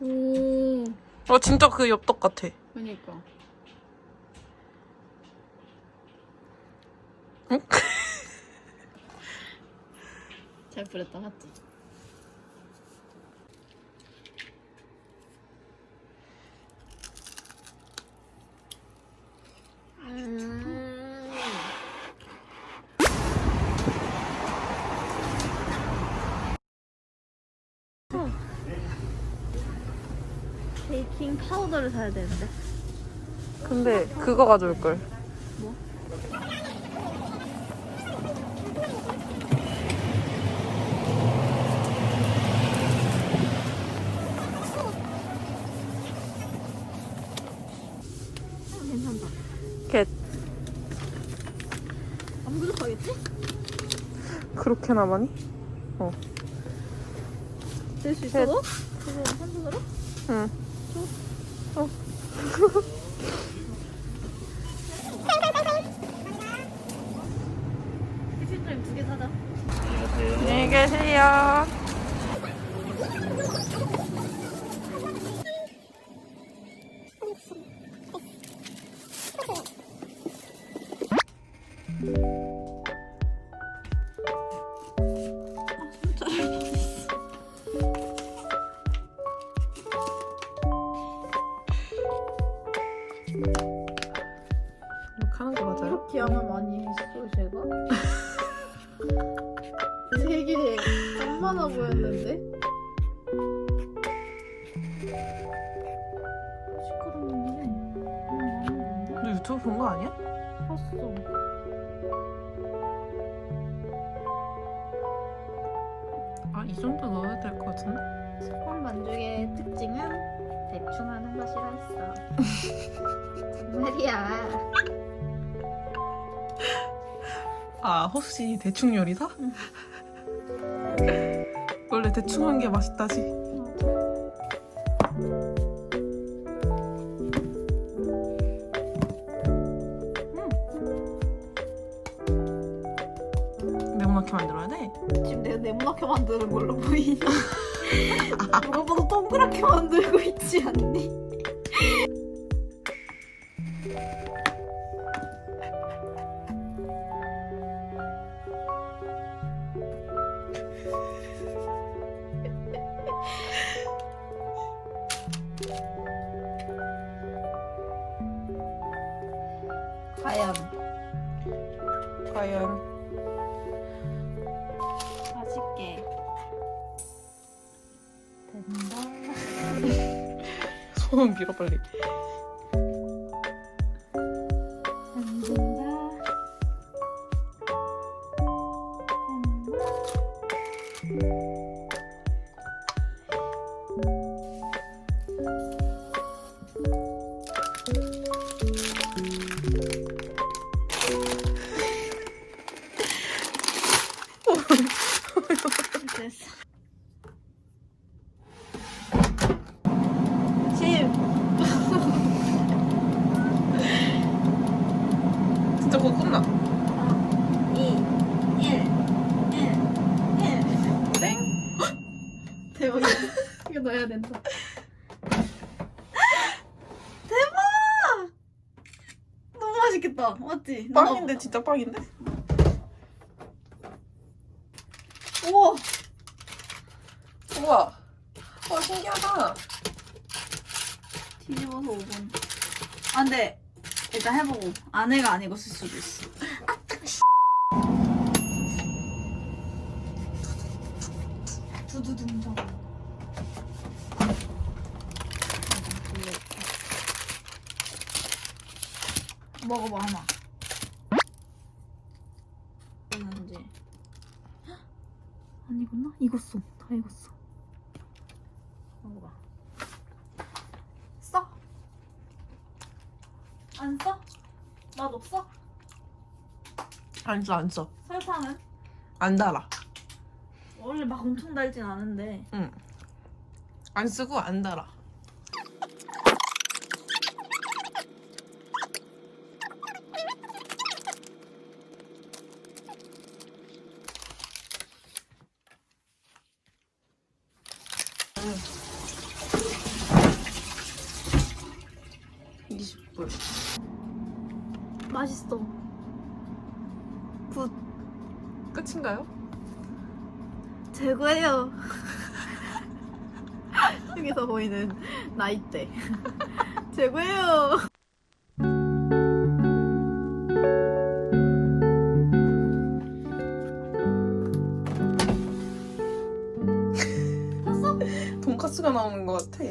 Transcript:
오, 아 진짜 그 엽떡 같아. 그니까. 응? 잘 뿌렸다, 맞지? 음. 베이킹 파우더를 사야 되는데. 근데 그거 가져올 걸. 뭐? 괜찮다. 겟. 안 부족하겠지? 그렇게나 많이? 될수 있어? 너? 그거 한 손으로? 응. 사자. 안녕히 계세요. 되게 안 많아 보였는데? 너 유튜브 본 거 아니야? 봤어. 아 이 정도 넣어야 될 것 같은데? 스콘 반죽의 특징은 대충 하는 것이라 했어. 정말이야. 아 혹시 대충 요리사? 원래 대충 한 게 맛있다지. 네모나게 만들어야 돼. 지금 내가 네모나게 만드는 걸로 보이니? 누가 봐도 동그랗게 만들고 있지 않니? 과연 과연 맛있게 된다. 손 밀어 빨리. 진짜 그거 끝나. 2, 1, 1, 1. 땡. 대박이다. 이거 넣어야 된다. 대박! 너무 맛있겠다. 맞지? 빵인데 진짜 빵인데? 우와! 우와. 와 신기하다. 뒤집어서 5분. 아, 근데 일단 해보고 안에가 안 익었을 수도 있어. 두두둥둥. 먹어봐 하나. 이거는지. 안 익었나? 익었어. 다 익었어. 먹어봐. 안 써? 맛 없어? 안 써, 안 써. 설탕은? 안 달아. 원래 막 엄청 달진 않은데. 응. 안 쓰고 안 달아. 응. 20불. 맛있어. 굿. 끝인가요? 최고예요. 여기서 보이는 나이대. 최고예요. 돈까스가 나오는 것 같아.